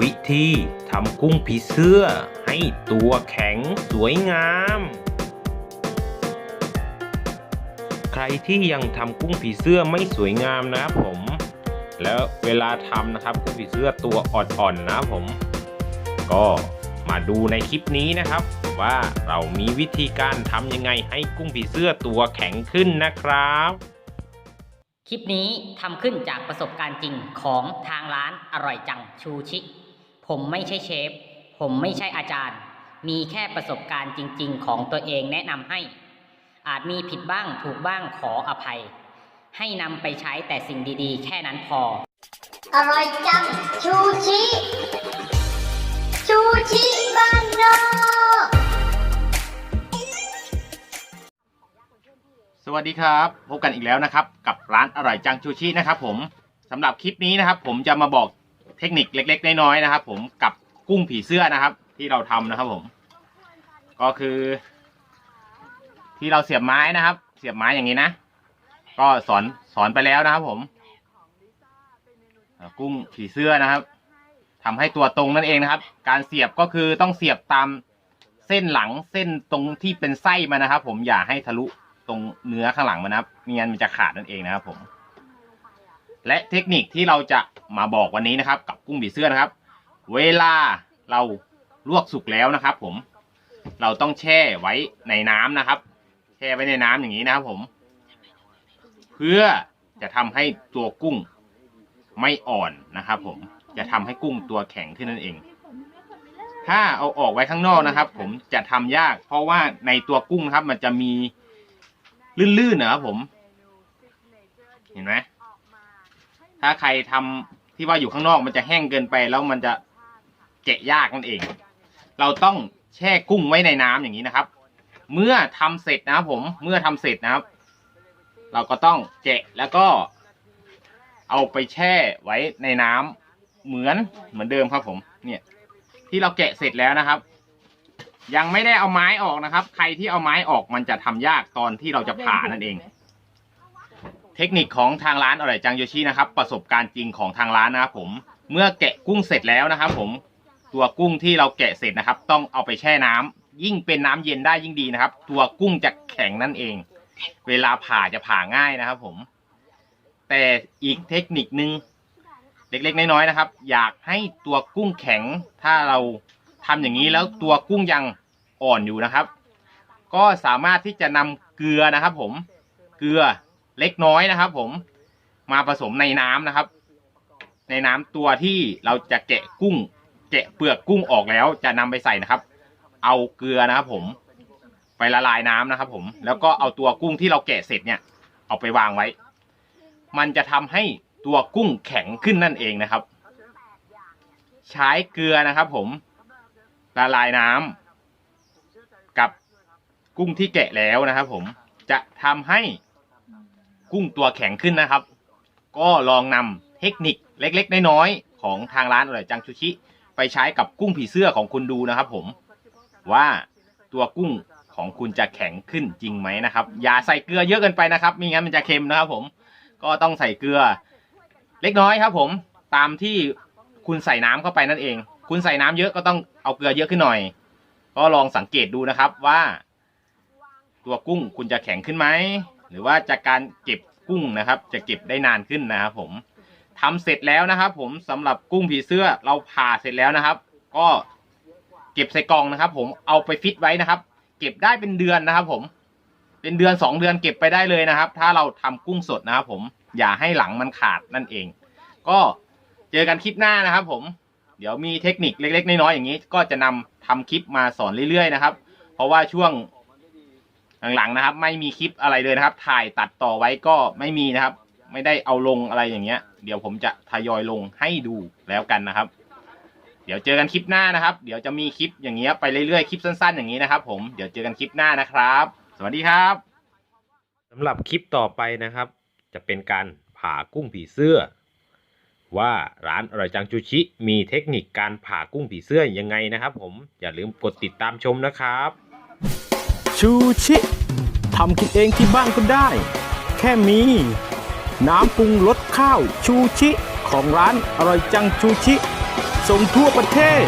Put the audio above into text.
วิธีทำกุ้งผีเสื้อ ให้ตัวแข็งสวยงาม ใครที่ยังทำกุ้งผีเสื้อไม่สวยงามนะครับผม แล้วเวลาทำนะครับกุ้งผีเสื้อตัวอ่อนๆนะผม ก็มาดูในคลิปนี้นะครับ ว่าเรามีวิธีการทำยังไงให้กุ้งผีเสื้อตัวแข็งขึ้นนะครับคลิปนี้ทำขึ้นจากประสบการณ์จริงของทางร้านอร่อยจังชูชิ ผมไม่ใช่เชฟ ผมไม่ใช่อาจารย์ มีแค่ประสบการณ์จริง ๆ ของตัวเองแนะนำให้ อาจมีผิดบ้างถูกบ้างขออภัย ให้นำไปใช้แต่สิ่งดีๆ แค่นั้นพอ อร่อยจัง ชูชิ ชูชิบ้านนอกสวัสดีครับ พบกันอีกแล้วนะครับ กับร้านอร่อยจังชูชินะครับผมสำหรับคลิปนี้นะครับ ผมจะมาบอก เทคนิคเล็ก ๆ น้อยๆนะครับ ผมกับกุ้งผีเสื้อนะครับ ที่เราทำนะครับผม ก็คือ ที่เราเสียบไม้นะครับ เสียบไม้อย่างนี้นะ ก็สอนสอนไปแล้วนะครับผมกุ้งผีเสื้อนะครับทำให้ตัวตรงนั่นเองนะครับ การเสียบก็คือต้องเสียบตามเส้นหลังเส้นตรงที่เป็นไส้มานะครับ ผมอย่าให้ทะลุตรงเนื้อข้างหลังมันนะครับไม่งั้นมันจะขาดนั่นเองนะครับผม และเทคนิคที่เราจะมาบอกวันนี้นะครับ กับกุ้งผีเสื้อนะครับ เวลาเราลวกสุกแล้วนะครับ ผม เราต้องแช่ไว้ในน้ำนะครับ แช่ไว้ในน้ำอย่างนี้นะครับผม เพื่อจะทำให้ตัวกุ้งไม่อ่อนนะครับ ผมจะทำให้กุ้งตัวแข็งขึ้นนั่นเอง ถ้าเอาออกไว้ข้างนอกนะครับ ผมจะทำยาก เพราะว่าในตัวกุ้งครับ มันจะมีลื่นๆนะครับผม เห็นไหม ถ้าใครทำที่ว่าอยู่ข้างนอกมันจะแห้งเกินไปแล้วมันจะแกะยากนั่นเอง เราต้องแช่กุ้งไว้ในน้ำอย่างนี้นะครับ เมื่อทำเสร็จนะครับผม เมื่อทำเสร็จนะครับ เราก็ต้องแกะแล้วก็ เอาไปแช่ไว้ในน้ำเหมือนเหมือนเดิมครับผม เนี่ย ที่เราแกะเสร็จแล้วนะครับ ยังไม่ได้เอาไม้ออกนะครับ ใครที่เอาไม้ออกมันจะทำยากตอนที่เราจะผ่านั่นเอง เทคนิคของทางร้านอร่อยจังโยชินะครับ ประสบการณ์จริงของทางร้านนะครับผม เมื่อแกะกุ้งเสร็จแล้วนะครับ ผมตัวกุ้งที่เราแกะเสร็จนะครับ ต้องเอาไปแช่น้ำยิ่งเป็นน้ำเย็นได้ยิ่งดีนะครับ ตัวกุ้งจะแข็งนั่นเอง เวลาผ่าจะผ่าง่ายนะครับ ผม แต่อีกเทคนิคนึงเล็กๆน้อยๆนะครับ อยากให้ตัวกุ้งแข็ง ถ้าเราทำอย่างนี้แล้วตัวกุ้งยังอ่อนอยู่นะครับ ก็สามารถที่จะนำเกลือนะครับ ผมเกลือ เล็กน้อยนะครับ ผมมาผสมในน้ำนะครับ ในน้ำตัวที่เราจะแกะกุ้ง แกะเปลือกกุ้งออกแล้วจะนำไปใส่นะครับ เอาเกลือนะครับ ผม ไปละลายน้ำนะครับ ผม แล้วก็เอาตัวกุ้งที่เราแกะเสร็จเนี่ย เอาไปวางไว้ มันจะทำให้ตัวกุ้งแข็งขึ้นนั่นเองนะครับ ใช้เกลือนะครับ ผมละลายน้ำกับกุ้งที่แกะแล้วนะครับ ผมจะทำให้ กุ้งตัวแข็งขึ้นนะครับ ก็ลองนำเทคนิคเล็กๆ น้อยๆของทางร้านอร่อยจังชูชิ ไปใช้กับกุ้งผีเสื้อของคุณดูนะครับ ผมว่าตัวกุ้งของคุณจะแข็งขึ้นจริงไหมนะครับ อย่าใส่เกลือเยอะเกินไปนะครับม่งั้นมันจะเค็มนะครับ ผมก็ต้องใส่เกลือ เล็กน้อยครับ ผมตามที่คุณใส่น้ำเข้าไปนั่นเอง คุณใส่น้ำเยอะก็ต้องเอาเกลือเยอะขึ้นหน่อย ก็ลองสังเกตดูนะครับว่า ตัวกุ้งคุณจะแข็งขึ้นไหม หรือว่าจากการเก็บกุ้งนะครับ จะเก็บได้นานขึ้นนะครับผมทำเสร็จแล้วนะครับ ผมสำหรับกุ้งผีเสื้อเราผ่าเสร็จแล้วนะครับ ก็เก็บใส่กล่องนะครับ ผมเอาไปฟิตไว้นะครับ เก็บได้เป็นเดือนนะครับ ผม เป็นเดือนสองเดือนเก็บไปได้เลยนะครับ ถ้าเราทำกุ้งสดนะครับ ผมอย่าให้หลังมันขาดนั่นเอง ก็เจอกันคลิปหน้านะครับ ผม เดี๋ยวมีเทคนิคเล็ก ๆ น้อยๆอย่างนี้ ก็จะนำทำคลิปมาสอนเรื่อยๆนะครับ เพราะว่าช่วง หลังๆนะครับ ไม่มีคลิปอะไรเลยนะครับ ถ่ายตัดต่อไว้ก็ไม่มีนะครับ ไม่ได้เอาลงอะไรอย่างเงี้ย เดี๋ยวผมจะทยอยลงให้ดูแล้วกันนะครับ เดี๋ยวเจอกันคลิปหน้านะครับ เดี๋ยวจะมีคลิปอย่างเงี้ยไปเรื่อยๆคลิปสั้น ๆ อย่างนี้นะครับ ผมเดี๋ยวเจอกันคลิปหน้านะครับ สวัสดีครับสำหรับคลิปต่อไปนะครับ จะเป็นการผ่ากุ้งผีเสื้อ ว่าร้านอร่อยจังจูชิ มีเทคนิคการผ่ากุ้งผีเสื้อยังไงนะครับ ผมอย่าลืมกดติดตามชมนะครับ ชูชิทำกินเองที่บ้านก็ได้ แค่มี น้ำปรุงรสข้าวชูชิ ของร้านอร่อยจังชูชิ ส่งทั่วประเทศ